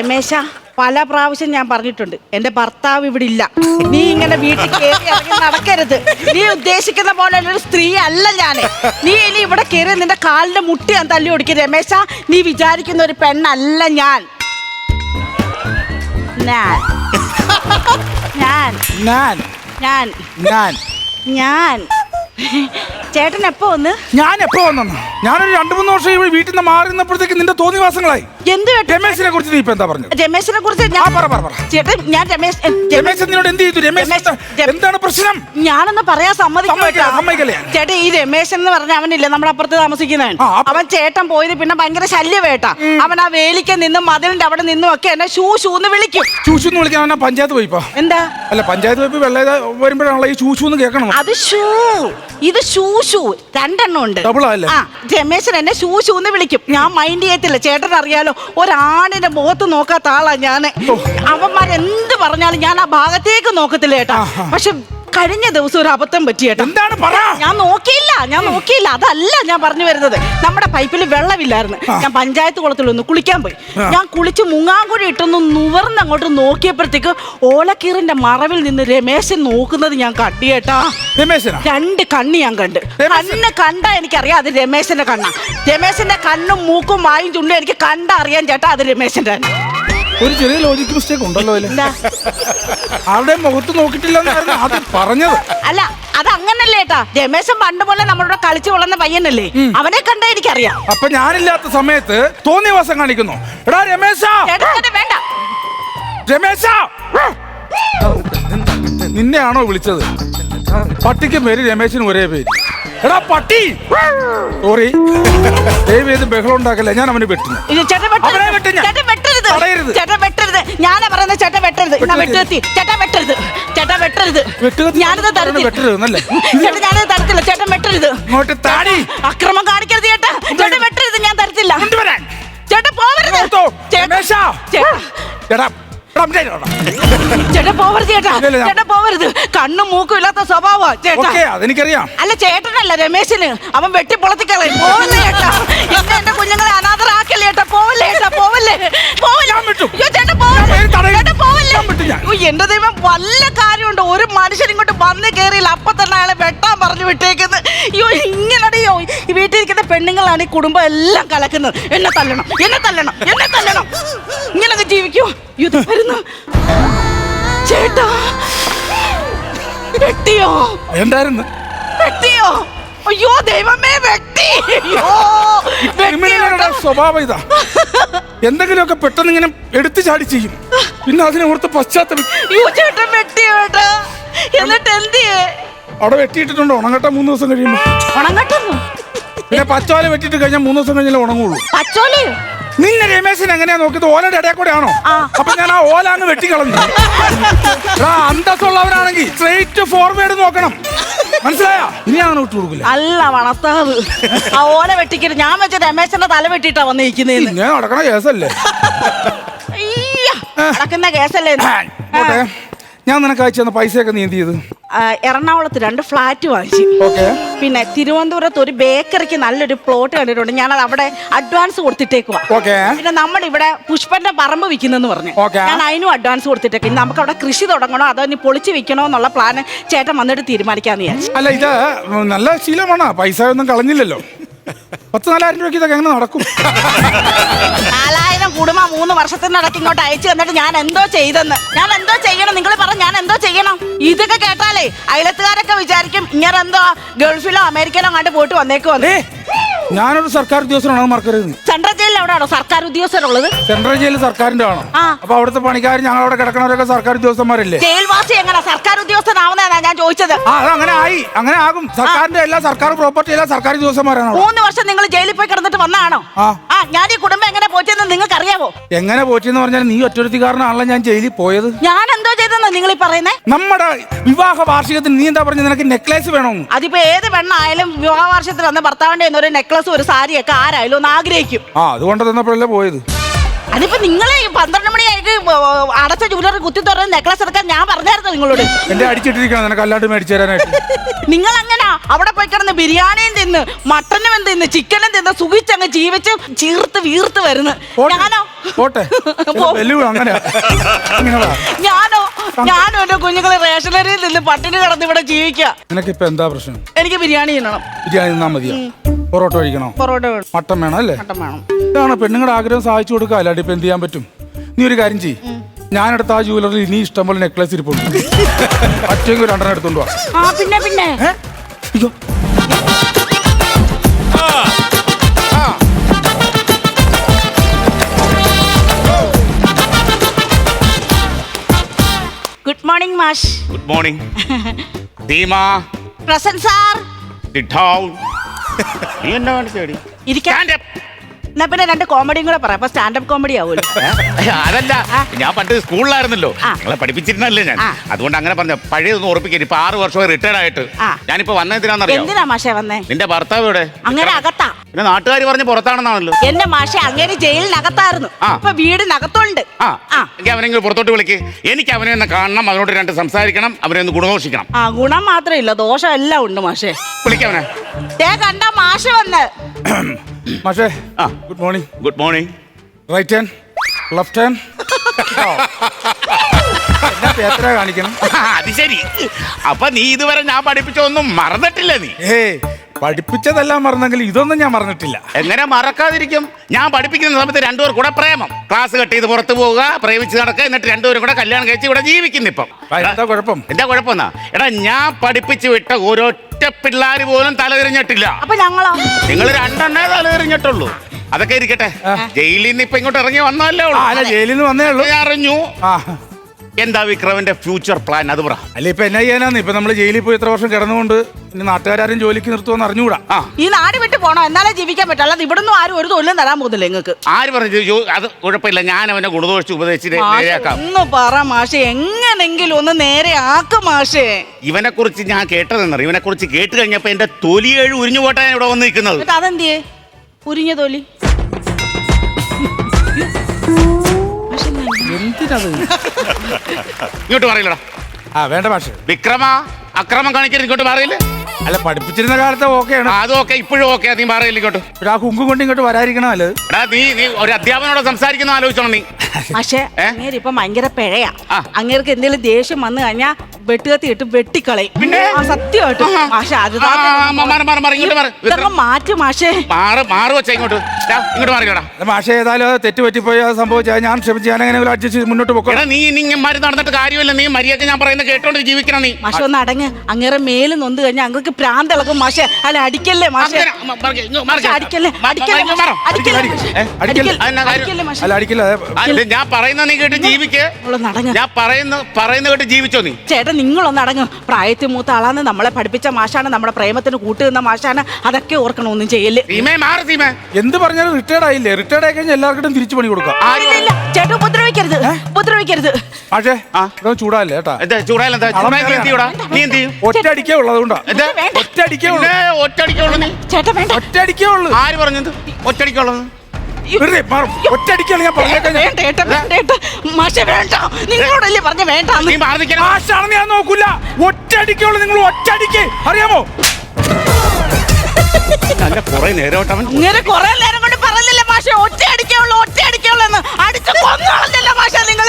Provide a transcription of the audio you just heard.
രമേശ പല പ്രാവശ്യം ഞാൻ പറഞ്ഞിട്ടുണ്ട് എന്റെ ഭർത്താവ് ഇവിടെ ഇല്ല. നീ ഇങ്ങനെ വീട്ടിൽ കയറി ഇറങ്ങി നടക്കരുത്. നീ ഉദ്ദേശിക്കുന്ന പോലെ ഒരു സ്ത്രീ അല്ല ഞാൻ നീ ഇനി ഇവിടെ കയറി നിന്റെ കാലിന്റെ മുട്ടി ഞാൻ തല്ലി ഓടിക്കും. രമേശ നീ വിചാരിക്കുന്ന ഒരു പെണ്ണല്ല ഞാൻ. ഞാൻ. ഞാൻ. ഞാൻ. ഞാൻ. ഞാൻ. ഞാൻ. ചേട്ടൻ എപ്പോ വന്ന്? ഞാൻ എപ്പോ വന്നു ഞാനൊരു രണ്ടു മൂന്ന് വർഷം ഇവിടെ വീട്ടിൽ നിന്ന് മാറിന്നപ്പോഴത്തേക്ക് നിന്റെ തോന്നിവാസങ്ങളായി. എന്ത് രമേശിനെ കുറിച്ച് നീ ഇപ്പൊ എന്താ പറഞ്ഞു രമേശിനെ കുറിച്ച് ഞാൻ പറ, പറ. ചേട്ടൻ ഞാൻ രമേശ് രമേശ് നിന്നോട് എന്ത് ചെയ്തു? രമേശ്. എന്താണ് പ്രശ്നം? ഞാനൊന്ന് പറയാൻ സമ്മതിക്കില്ല, ചേട്ടൻ. ഈ രമേശ് എന്ന് പറഞ്ഞ അവനില്ലേ നമ്മുടെ അപ്പുറത്ത് താമസിക്കുന്നവൻ? അവൻ ചേട്ടൻ പോയത് പിന്നെ ഭയങ്കര ശല്യവേട്ട. അവൻ ആ വേലിക്ക് നിന്നും മതിലിന്റെ അവിടെ നിന്നും ഒക്കെ എന്നെ ഷൂ ഷൂ എന്ന് വിളിക്കും. ഷൂ എന്ന് വിളിക്കാൻ പഞ്ചായത്ത് പോയിപ്പോ എന്താ? അല്ല പഞ്ചായത്ത് പോയി വെള്ളം വരുമ്പോഴാണല്ലോ ഈ ഷൂ എന്ന് കേൾക്കണം അത് ഷൂ. ഇത് ഷൂ ഷൂ രണ്ടെണ്ണം ഉണ്ട്. ആ? രമേശൻ എന്നെ ഷൂ ഷൂ എന്ന് വിളിക്കും. ഞാൻ മൈൻഡ് ചെയ്യത്തില്ല. ചേട്ടൻ അറിയാലോ ഒരാണിന്റെ മുഖത്ത് നോക്കാത്ത ആളാ ഞാൻ അവന്മാരെന്ത് പറഞ്ഞാലും ഞാൻ ആ ഭാഗത്തേക്ക് നോക്കത്തില്ല ചേട്ടാ. പക്ഷെ കഴിഞ്ഞ ദിവസം ഒരു അബദ്ധം പറ്റിയേട്ടാ എന്താണ് പറ. ഞാൻ നോക്കിയില്ല ഞാൻ നോക്കിയില്ല. അതല്ല ഞാൻ പറഞ്ഞു വരുന്നത്. നമ്മുടെ പൈപ്പിൽ വെള്ളമില്ലായിരുന്നു. ഞാൻ പഞ്ചായത്ത് കുളത്തിൽ ഒന്ന് കുളിക്കാൻ പോയി. ഞാൻ കുളിച്ച് മുങ്ങാങ്കുഴി ഇട്ടൊന്ന് നുവർന്ന് അങ്ങോട്ട് നോക്കിയപ്പോഴത്തേക്ക് ഓലക്കീറിന്റെ മറവിൽ നിന്ന് രമേശൻ നോക്കുന്നത് ഞാൻ കണ്ടിയേട്ടാ രമേശനാ? രണ്ട് കണ്ണ് ഞാൻ കണ്ട്. രമേശൻ- കണ്ണ് കണ്ട എനിക്കറിയാം അത് രമേശന്റെ കണ്ണാ. രമേശന്റെ കണ്ണും മൂക്കും വായും ചുണ്ടും എനിക്ക് കണ്ടറിയാൻ ചേട്ടാ അത് രമേശന്റെ. ഒരു ചെറിയ ലോജിക് മിസ്റ്റേക്ക് ഉണ്ടല്ലോ അതിൽ. ആരുടെ മുഖത്ത് നോക്കിട്ടില്ല അത് പറഞ്ഞത്. അല്ല അത് അങ്ങനല്ലേ ഏട്ടാ. രമേശൻ പണ്ട് പോലെ നമ്മളോട് കളിച്ചു വളർന്ന പയ്യനല്ലേ. അവനെ കണ്ട എനിക്കറിയാം. അപ്പൊ ഞാനില്ലാത്ത സമയത്ത് തോന്നിയ വാസം കാണിക്കുന്നു. എടാ രമേശ! വേണ്ട. രമേശ! നിന്നെയാണോ വിളിച്ചത്? പട്ടിക്കും പേര് രമേശിനും ഒരേ പേര്. എടാ പട്ടി സോറി ദൈവം ചെയ്ത് ബഹളം ഉണ്ടാക്കല്ലേ ഞാൻ അവനെ വെട്ടുന്നു ഇത് ചേട്ടൻ വെട്ടരുത്. വെട്ട് ഞാൻ. ചേട്ടൻ വെട്ടരുത്. തടയരുത്. ചേട്ടൻ വെട്ടരുത്. ഞാനാ പറയുന്നത് ചേട്ടൻ വെട്ടരുത്. എന്നാ വെട്ടരുത്. വെട്ടുകത്തി. ചേട്ടൻ വെട്ടരുത്. ചേട്ടൻ വെട്ടരുത്. വെട്ടുകത്തി ഞാനിത് തരത്തില്ല. വെട്ടരുത് എന്നല്ലേ? ചേട്ടൻ ഞാനിത് തരത്തില്ല. ചേട്ടൻ വെട്ടരുത്. ഇങ്ങോട്ട് താടി അക്രമം കാണിക്കരുത് ചേട്ടാ ചേട്ടൻ വെട്ടരുത് ഞാൻ തരത്തില്ല കൊണ്ടുവരാൻ ചേട്ടൻ പോവരുത് ഓർത്തോ, ചേട്ടാ രമേശ. ചേട്ടാ എടാ ഇങ്ങോട്ട് വാടാ. പോവരുത് ചേട്ടാ. ഇല്ല, ഇല്ല, ഞാൻ- പോവരുത്. കണ്ണും മൂക്കും ഇല്ലാത്ത സ്വഭാവമാ ചേട്ടാ. ഓക്കേ അതെനിക്കറിയാം. അല്ല ചേട്ടനല്ല രമേശിന്. അവൻ വെട്ടി പൊളത്തിക്കളയും പോവല്ലേ ചേട്ടാ. എന്നെ എന്റെ കുഞ്ഞുങ്ങളെ അനാഥരാക്കല്ലേ ചേട്ടാ. പോവല്ലേ ചേട്ടാ പോവല്ലേ പോവല്ലേ. ഞാൻ വിട്ടു. അയ്യോ, ചേട്ടാ പോവല്ലേ ഞാൻ വേഗം തടയും. ചേട്ടാ അയ്യോ, എന്റെ ദൈവം വല്ല കാര്യമുണ്ട്? ഒരു മനുഷ്യൻ ഇങ്ങോട്ട് വന്ന് കയറിയില്ല അപ്പൊ തന്നെ അയാളെ വെട്ടാൻ പറഞ്ഞു വിട്ടേക്കുന്നത് അയ്യോ ഇങ്ങനടിയോ ഈ വീട്ടിലിരിക്കുന്ന പെണ്ണുങ്ങളാണ് ഈ കുടുംബം എല്ലാം കലക്കുന്നത്. എന്നെ തല്ലണം എന്നെ തല്ലണം എന്നെ തല്ലണം. ഇങ്ങനൊക്കെ ജീവിക്കോ. ഇത് വരുന്നു. ചേട്ടാ വെട്ടിയോ? എന്തായിരുന്നു? വെട്ടിയോ? അയ്യോ ദൈവമേ വെട്ടി. അയ്യോ. സ്വഭാവം ഇതാ. എന്തെങ്കിലുമൊക്കെ പെട്ടെന്ന് ഇങ്ങനെ എടുത്തു ചാടി ചെയ്യും. പിന്നെ അതിനെ ഓർത്ത് പശ്ചാത്തലം. എന്നിട്ട് അവിടെ വെട്ടിയിട്ടിട്ടുണ്ട്. ഉണങ്ങട്ട മൂന്ന് ദിവസം കഴിയുമ്പോ. ഉണങ്ങട്ടുന്നു? പിന്നെ പച്ചോല വെട്ടിട്ട് കഴിഞ്ഞാൽ മൂന്ന് ദിവസം കഴിഞ്ഞാൽ ഉണങ്ങുള്ളൂ. പച്ചോലയോ? നിന്നെ രമേശൻ എങ്ങനെയാ നോക്കിയത്? ഓലയുടെ ഇടയിൽ കൂടെ ആണോ? അപ്പൊ ഞാൻ ആ ഓല അങ്ങ് വെട്ടിക്കളഞ്ഞു. അന്തസ്സുള്ളവരാണെങ്കിൽ സ്ട്രേറ്റ് ഫോർവേഡ് നോക്കണം. മനസ്സിലായോ? ഇനി അങ്ങനെ വിട്ടു കൊടുക്കില്ല? അല്ല വളർത്താവ് ആ ഓല വെട്ടിക്കരുത്. ഞാൻ വെച്ച രമേശന്റെ തല വെട്ടിട്ടാ വന്നിരിക്കുന്നേന്ന്. ഇങ്ങനെ നടക്കണ കേസല്ലേ? അയ്യ, നടക്കുന്ന കേസല്ലേ ഇത്? പോട്ടെ. ഞാൻ നിനക്ക് അയച്ചു തന്ന പൈസയൊക്കെ നീ എന്ത് ചെയ്തു? ആ, എറണാകുളത്ത് രണ്ട് ഫ്ലാറ്റ് വാങ്ങിച്ചു. ഓക്കെ. പിന്നെ തിരുവനന്തപുരത്ത് ഒരു ബേക്കറിക്ക് നല്ലൊരു പ്ലോട്ട് കണ്ടിട്ടുണ്ട്. ഞാനത് അവിടെ അഡ്വാൻസ് കൊടുത്തിട്ടേക്കുവാ. ഓക്കെ. പിന്നെ നമ്മൾ ഇവിടെ പുഷ്പന്റെ പറമ്പ് വിൽക്കുന്നെന്ന് പറഞ്ഞു. Okay. ഞാൻ അതിനും അഡ്വാൻസ് കൊടുത്തിട്ടേക്ക്. ഇനി നമുക്ക് അവിടെ കൃഷി തുടങ്ങണോ? അതോ ഇനി പൊളിച്ച് വിൽക്കണോ എന്നുള്ള പ്ലാന് ചേട്ടൻ വന്നിട്ട് തീരുമാനിക്കാന്ന് വിചാരിച്ചു. അല്ല ഇത് നല്ല ശീലമാണ്. പൈസ ഒന്നും കളഞ്ഞില്ലല്ലോ. പത്ത് നാലായിരം രൂപയ്ക്ക് ഇതൊക്കെ എങ്ങനെ നടക്കും? നാലായിരം കുടുംബം മൂന്ന് വർഷത്തിനിടയ്ക്ക് ഇങ്ങോട്ട് അയച്ചു തന്നിട്ട് ഞാൻ എന്തോ ചെയ്തെന്ന്. ഞാൻ എന്തോ ചെയ്യണം? നിങ്ങൾ ഇതൊക്കെ കേട്ടാലേ അയലത്തുകാരൊക്കെ വിചാരിക്കും ഇങ്ങനെ എന്തോ ഗൾഫിലോ അമേരിക്കയിലോ അങ്ങോട്ട് പോയിട്ട് വന്നേക്കുവന്ന് വന്നേ ഞാനൊരു സർക്കാർ ഉദ്യോഗസ്ഥനാണ് മറക്കരുത്. സെൻട്രൽ ജയിലിൽ എവിടെയാണോ സർക്കാർ ഉദ്യോഗസ്ഥരുള്ളത്? സെൻട്രൽ ജയിലിൽ സർക്കാരിന്റെ ആണോ. അപ്പൊ അവിടുത്തെ പണിക്കാർ ഞങ്ങൾ അവിടെ കിടക്കണവരൊക്കെ സർക്കാർ ഉദ്യോഗസ്ഥന്മാരല്ലേ? ജയിൽവാസി എങ്ങനെ? സർക്കാർ ഉദ്യോഗസ്ഥനാവുന്നതാ ഞാൻ ചോദിച്ചത്? ആ അത് അങ്ങനെ ആയി. അങ്ങനെ ആകും. സർക്കാരിന്റെ എല്ലാ സർക്കാർ പ്രോപ്പർട്ടി എല്ലാ സർക്കാർ ഉദ്യോഗസ്ഥന്മാരാണ്. മൂന്ന് വർഷം നിങ്ങൾ ജയിലിൽ പോയി കിടന്നിട്ട് വന്നാണോ? ആ. ആ ഞാൻ ഈ കുടുംബം എങ്ങനെ പോറ്റെന്ന് നിങ്ങൾക്ക് അറിയാവോ എങ്ങനെ പോറ്റിയെന്ന് പറഞ്ഞാൽ നീ ഒറ്റൊരുത്തിക്കാരനാണല്ലോ ഞാൻ ജയിലിൽ പോയത്. ഞാൻ എന്തോ ചെയ്തെന്ന് നിങ്ങൾ ഈ പറയുന്നേ? നമ്മുടെ വിവാഹ വാർഷികത്തിന് നീ എന്താ പറഞ്ഞത്? നിനക്ക് നെക്ലേസ് വേണമെന്ന് അതിപ്പോ ഏത് പെണ്ണായാലും വിവാഹ വാർഷികത്തിൽ വന്ന ഭർത്താവിന്റെ കയ്യിൽ നിന്ന് ഒരു നെക്ലസ് ഒരു സാരിയൊക്കെ ആരായാലും ഒന്ന് ആഗ്രഹിക്കും. ആ അതുകൊണ്ട് തന്നപ്പോഴല്ലേ പോയത്. അതിപ്പോ നിങ്ങളെ ഈ പന്ത്രണ്ട് മണിയായിട്ട് അടച്ച ജൂലറി കുത്തി തുറന്ന് നെക്ലസ് എടുക്കാൻ ഞാൻ പറഞ്ഞായിരുന്നു നിങ്ങളോട്? എന്റെ അടിച്ചിട്ടിരിക്കണം നിനക്ക് അല്ലാണ്ട് മേടിച്ചു തരാനായിട്ട് നിങ്ങൾ അങ്ങനെ അവിടെ പോയി കിടന്ന് ബിരിയാണിയും തിന്ന് മട്ടനും തിന്ന് ചിക്കനും തിന്ന് സുഖിച്ചങ്ങ് ജീവിച്ച് ചീർത്ത് വീർത്ത് വരുന്നു. ഞാനോ? പോട്ടെ. അങ്ങനെ. ഞാനോ? ഞാനോ എന്റെ കുഞ്ഞുങ്ങളെ റേഷനറിയിൽ നിന്ന് പട്ടിണി കിടന്ന് ഇവിടെ ജീവിക്കുക ഇപ്പൊ എന്താ പ്രശ്നം? എനിക്ക് ബിരിയാണി തിന്നണം. ബിരിയാണി തിന്നാ മതിയോ? പൊറോട്ട കഴിക്കണോ? പൊറോട്ട വേണം മട്ടൻ വേണം അല്ലേ? മട്ടൻ വേണം. ഇതാണ് പെണ്ണുങ്ങളുടെ ആഗ്രഹം സഹായിച്ചു കൊടുക്കുക. അല്ലാണ്ട് ഇപ്പൊ എന്ത് ചെയ്യാൻ പറ്റും? നീ ഒരു കാര്യം ചെയ്യ്. ഞാനെടുത്ത ആ ജൂവലറിൽ ഇനി ഇഷ്ടം പോലെ നെക്ലസ് ഇരിപ്പുണ്ട് പറ്റുമെങ്കിൽ രണ്ടെണ്ണം എടുത്തോണ്ട് വാ. ആ പിന്നെ പിന്നെ. ഏ? അയ്യോ. ഗുഡ് മോർണിംഗ് മാഷ്. ഗുഡ് മോർണിംഗ് ധീമ പ്രസൻ സാർ. ഡൗൺ നീ എന്നാ കാണിച്ചേടി ഇരിക്കാൻ Stand up. എന്നാ പിന്നെ രണ്ട് കോമഡിയും കൂടെ പറയാം. അപ്പൊ സ്റ്റാൻഡപ്പ് കോമഡി ആവുമല്ലോ അതല്ല. ഞാൻ പണ്ട് സ്കൂളിലായിരുന്നല്ലോ. നിങ്ങളെ പഠിപ്പിച്ചിരുന്നല്ലേ ഞാൻ. അതുകൊണ്ട് അങ്ങനെ പറഞ്ഞ പഴയതൊന്നും ഉറപ്പിക്കരുത് ഇപ്പൊ ആറ് വർഷമായി റിട്ടയർഡ് ആയിട്ട്. ഞാനിപ്പോ വന്നതിനാന്നറിയാം എന്തിനാ മാഷെ വന്നേ? നിന്റെ ഭർത്താവ് ഇവിടെ അങ്ങനെ അകത്താ. പിന്നെ നാട്ടുകാർ പറഞ്ഞ് പുറത്താണെന്നാണല്ലോ. എന്റെ മാഷെ അങ്ങനെ ജയിലിനകത്തായിരുന്നു. ഇപ്പൊ വീടിനകത്തുണ്ട്. എനിക്ക് അവനെങ്കിലും പുറത്തോട്ട് വിളിക്ക്. എനിക്ക് അവനെ ഒന്ന് കാണണം അവനോട് രണ്ട് സംസാരിക്കണം അവനെ ഒന്ന് ഗുണദോഷിക്കണം. ആ ഗുണം മാത്രമില്ല ദോഷം എല്ലാം ഉണ്ട് മാഷെ. വിളിക്കവനെ കണ്ട മാഷ വന്ന്. മാഷേ ആ. Good morning good morning right hand left hand എത്ര കാണിക്കണം? അത് ശരി. അപ്പൊ നീ ഇതുവരെ ഞാൻ പഠിപ്പിച്ചൊന്നും മറന്നിട്ടില്ല നീ. ഏ പഠിപ്പിച്ചതെല്ലാം മറന്നെങ്കിൽ ഇതൊന്നും ഞാൻ മറന്നിട്ടില്ല. എങ്ങനെ മറക്കാതിരിക്കും? ഞാൻ പഠിപ്പിക്കുന്ന സമയത്ത് രണ്ടുപേർ കൂടെ പ്രേമം. ക്ലാസ് കട്ട് ചെയ്ത് പുറത്തു പോവുക പ്രേമിച്ച് നടക്കുക എന്നിട്ട് രണ്ടുപേരും കൂടെ കല്യാണം കഴിച്ച് ഇവിടെ ജീവിക്കുന്നു ഇപ്പം എന്താ കുഴപ്പം? എന്താ കുഴപ്പം എന്നാ എടാ ഞാൻ പഠിപ്പിച്ചു വിട്ട ഒരൊറ്റ പിള്ളേർ പോലും തലതിരിഞ്ഞിട്ടില്ല. അപ്പൊ ഞങ്ങളോ? നിങ്ങൾ രണ്ടെണ്ണേ തലതിരിഞ്ഞിട്ടുള്ളൂ. അതൊക്കെ ഇരിക്കട്ടെ. ജയിലിൽ നിന്ന് ഇപ്പൊ ഇങ്ങോട്ട് ഇറങ്ങി വന്നല്ലേ ഉള്ളൂ. അല്ല ജയിലിൽ നിന്ന് വന്നേ ഉള്ളൂ. ഞാൻ അറിഞ്ഞു. ആ. എന്താ വിക്രമിന്റെ ഫ്യൂച്ചർ പ്ലാൻ? അത് പറ. അല്ല ഇപ്പൊ എന്നാ ചെയ്യാനാന്ന്? ഇപ്പൊ നമ്മൾ ജയിലിൽ പോയി ഇത്ര വർഷം കിടന്നുകൊണ്ട് ഇനി നാട്ടുകാരും ജോലിക്ക് നിർത്തുമെന്ന് അറിഞ്ഞുകൂടാ ആ. ഈ നാട് വിട്ട് പോണോ? എന്നാലേ ജീവിക്കാൻ പറ്റും. അല്ലാതെ ഇവിടുന്ന് ആരും ഒരു തൊഴിലും തരാൻ പോകുന്നില്ല നിങ്ങൾക്ക്. ആര് പറഞ്ഞു? ജോ- അത് കുഴപ്പമില്ല. ഞാൻ അവനെ ഗുണദോഷിച്ച് ഉപദേശിച്ച് മാഷെ നേരെയാക്കാം. ഒന്ന് പറ മാഷെ. എങ്ങനെങ്കിലും ഒന്ന് നേരെ ആക്ക് മാഷെ. ഇവനെ കുറിച്ച് ഞാൻ കേട്ടതെന്ന് ഇവനെ കുറിച്ച് കേട്ട് കഴിഞ്ഞപ്പോ എന്റെ തൊലിയേഴ് ഉരിഞ്ഞു പോട്ടാ ഇവിടെ വന്ന് നിൽക്കുന്നത് എന്നിട്ട് അതെന്തിയേ? ഉരിഞ്ഞ തൊലി. എന്തിനത്? ഇങ്ങോട്ട് പറയില്ലടാ. ആ വേണ്ട മാഷേ. വിക്രമ അക്രമം കാണിക്കരുത് ഇങ്ങോട്ട് പറയില്ലേ? അല്ല പഠിപ്പിച്ചിരുന്ന കാലത്ത് ഓക്കെയാണ്. അത് ഓക്കെ ഇപ്പോഴും ഓക്കെ നീ പറയില്ല ഇങ്ങോട്ട്. പക്ഷെ ആ കുങ്കും കൊണ്ട് ഇങ്ങോട്ട് വരാതിരിക്കണം അല്ലേ എടാ നീ നീ ഒരു അധ്യാപനോട് സംസാരിക്കുന്ന ആലോചിച്ചോണം നീ. പക്ഷേ? അങ്ങേര് ഇപ്പൊ ഭയങ്കര പിഴയാ. അങ്ങേർക്ക് എന്തെങ്കിലും ദേഷ്യം വന്നു കഴിഞ്ഞാ വെട്ടുകത്തി ഇട്ട് വെട്ടിക്കളയും പിന്നെ? ആ, സത്യമായിട്ടും ആഹാ. മാഷെ അത് ആ, ആ, ആ, മാറ്, മാറ്, മാറ്, ഇങ്ങോട്ട് മാറ്. ഇതൊക്കെ മാറ്റി മാഷേ മാറ് മാറ് വെച്ച ഇങ്ങോട്ട് ദാ, ഇങ്ങോട്ട് മാറിക്കടാ അല്ല മാഷേ ഏതായാലും അത് തെറ്റ് പറ്റിപ്പോയി അത് സംഭവിച്ചാൽ ഞാൻ ക്ഷമിച്ച് ഞാൻ എങ്ങനെ അഡ്ജസ്റ്റ് മുന്നോട്ട് എടാ പോക്കണം നീ ഇനി നടന്നിട്ട് കാര്യമില്ല നീ മര്യാദ ഞാൻ പറയുന്നത് കേട്ടോണ്ട് ജീവിക്കണം നീ മാഷ ഒന്ന് അടങ്ങ് അങ്ങേരെ മേൽ നൊന്ത് കഴിഞ്ഞാൽ അങ്ങക്ക് പ്രാന്ത് ഇളകും മാഷെ അല്ല അടിക്കല്ലേ മാഷെ അങ്ങനെ, മ- മറിക്ക്, ഇങ്ങ് മറിക്ക്. മാഷെ, അടിക്കല്ലേ മ- അടിക്കല്ലേ മാറ്. അടിക്കല്ലേ അടിക്കല്ലേ? മാഷെ? ഏ, അടിക്കല്ലേ? അടിക്കല്ലേ? അതെന്നാ കാര്യം? അടിക്കല്ലേ മാഷെ? അല്ല അടിക്കില്ല അത് ആ, ഞാൻ പറയുന്ന നീ കേട്ട് ജീവിക്ക് നടങ്ങ് ഞാൻ പറയുന്ന പറയുന്ന കേട്ട് ജീവിച്ചോ നീ ചേട്ടൻ നിങ്ങളൊന്ന് അടങ്ങ്. പ്രായത്തിൽ മൂത്ത ആളാണ് നമ്മളെ പഠിപ്പിച്ച മാഷാണ് നമ്മുടെ പ്രേമത്തിന് കൂട്ടുനിന്ന മാഷാണ്. അതൊക്കെ ഓർക്കണം ഒന്നും ചെയ്യല്ലേ. സീമേ മാറ് സീമേ. എന്ത് പറഞ്ഞാലും റിട്ടയർഡ് ആയില്ലേ? റിട്ടയർഡ് ആയി കഴിഞ്ഞാൽ എല്ലാവർക്കും തിരിച്ചു പണി കൊടുക്കാം. ആര് ഇല്ല, ഇല്ല, ചേട്ടൻ ഉപദ്രവിക്കരുത്. ഉപദ്രവിക്കരുത്. പക്ഷേ ആ. ഇതൊന്നും ചൂടാല്ലേ കേട്ടാ എന്താ ചെയ്യൂടാ? നീ എന്ത് ചെയ്യും? ഉള്ളൂ പിന്നെ നീ. ചേട്ടൻ വേണ്ട. ഉള്ളൂ. ആര് പറഞ്ഞത്? ഒറ്റടിക്കുള്ളത് വെറുതെ മാറും ഒറ്റ അടിക്കാണ് ഞാൻ നിങ്ങളോടല്ലേ പറഞ്ഞ വേണ്ട നീ മാറി നിൽക്കണം ഞാൻ നോക്കൂല. നിങ്ങൾ ഒറ്റ അടിക്കേ അറിയാമോ? നല്ല കുറെ നേരമായിട്ടവൻ ഇങ്ങനെ കുറെ നേരം കൊണ്ട് പറഞ്ഞില്ല മാഷെ? ഒറ്റ അടിക്കുള്ളൂ ഒറ്റ അടിക്കുള്ളൂ എന്ന്. അടിച്ച് കൊന്നോളഞ്ഞല്ലോ മാഷെ നിങ്ങൾ.